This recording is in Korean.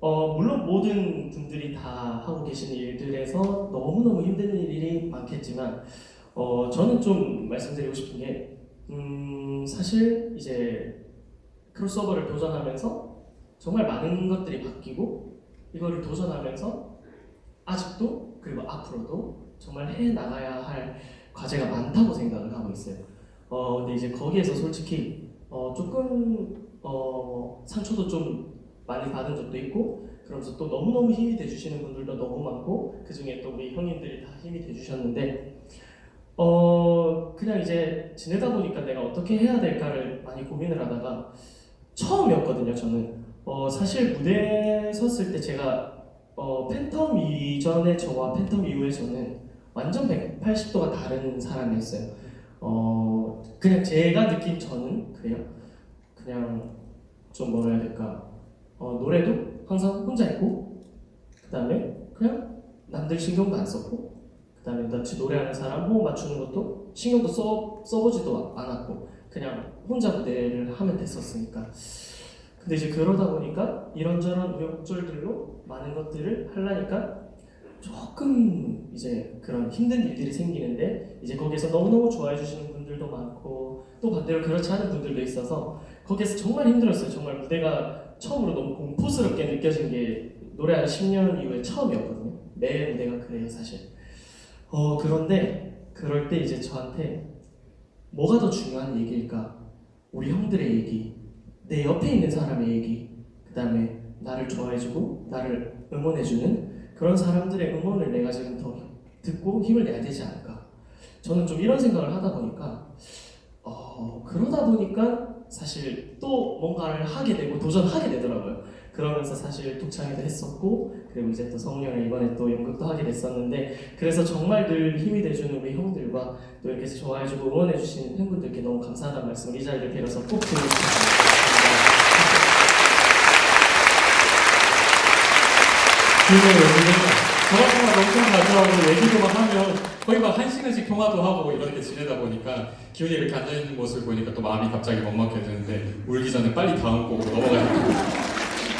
어, 물론 모든 분들이 다 하고 계신 일들에서 너무너무 힘든 일이 많겠지만 어, 저는 좀 말씀드리고 싶은 게 음, 사실 이제 크로스오버를 도전하면서 정말 많은 것들이 바뀌고 이거를 도전하면서 아직도 그리고 앞으로도 정말 해 나가야 할 과제가 많다고 생각을 하고 있어요. 어, 근데 이제 거기에서 솔직히 어, 조금 어, 상처도 좀 많이 받은 적도 있고 그러면서 또 너무너무 힘이 돼주시는 분들도 너무 많고 그 중에 또 우리 형님들이 다 힘이 돼주셨는데 어 그냥 이제 지내다 보니까 내가 어떻게 해야 될까를 많이 고민을 하다가 처음이었거든요 저는. 어 사실 무대에 섰을 때 제가 어 팬텀 이전의 저와 팬텀 이후의 저는 완전 180도가 다른 사람이었어요. 어 그냥 제가 느낀 저는 그래요 그냥 좀 뭐라 해야 될까 어, 노래도 항상 혼자 있고 그 다음에 그냥 남들 신경도 안 썼고 그 다음에 같이 노래하는 사람 호흡 맞추는 것도 신경도 써, 써보지도 않았고 그냥 혼자 무대를 하면 됐었으니까. 근데 이제 그러다 보니까 이런저런 우여곡절들로 많은 것들을 하려니까 조금 이제 그런 힘든 일들이 생기는데 이제 거기서 너무너무 좋아해 주시는 분들도 많고 또 반대로 그렇지 않은 분들도 있어서 거기에서 정말 힘들었어요. 정말 무대가 처음으로 너무 공포스럽게 느껴진 게 노래 한 10년 이후에 처음이었거든요. 매 무대가 그래요, 사실. 어, 그런데 그럴 때 이제 저한테 뭐가 더 중요한 얘기일까? 우리 형들의 얘기, 내 옆에 있는 사람의 얘기, 그 다음에 나를 좋아해주고 나를 응원해주는 그런 사람들의 응원을 내가 지금 더 듣고 힘을 내야 되지 않을까? 저는 좀 이런 생각을 하다 보니까 어, 그러다 보니까 사실 또 뭔가를 하게 되고 도전하게 되더라고요. 그러면서 사실 독창회도 했었고 그리고 이제 또 성령을 이번에 또 연극도 하게 됐었는데 그래서 정말 늘 힘이 돼주는 우리 형들과 또 이렇게 좋아해주고 응원해주신 팬분들께 너무 감사하다는 말씀 이 자리를 빌어서 꼭 드리고 싶습니다. 그래요, 전화통화 엄청 자주 하고 얘기도 막 하면 거의 막 한 시간씩 통화도 하고 이렇게 지내다 보니까 기훈이 이렇게 앉아있는 모습을 보니까 또 마음이 갑자기 먹먹해지는데 울기 전에 빨리 다음 곡으로 넘어가야 돼.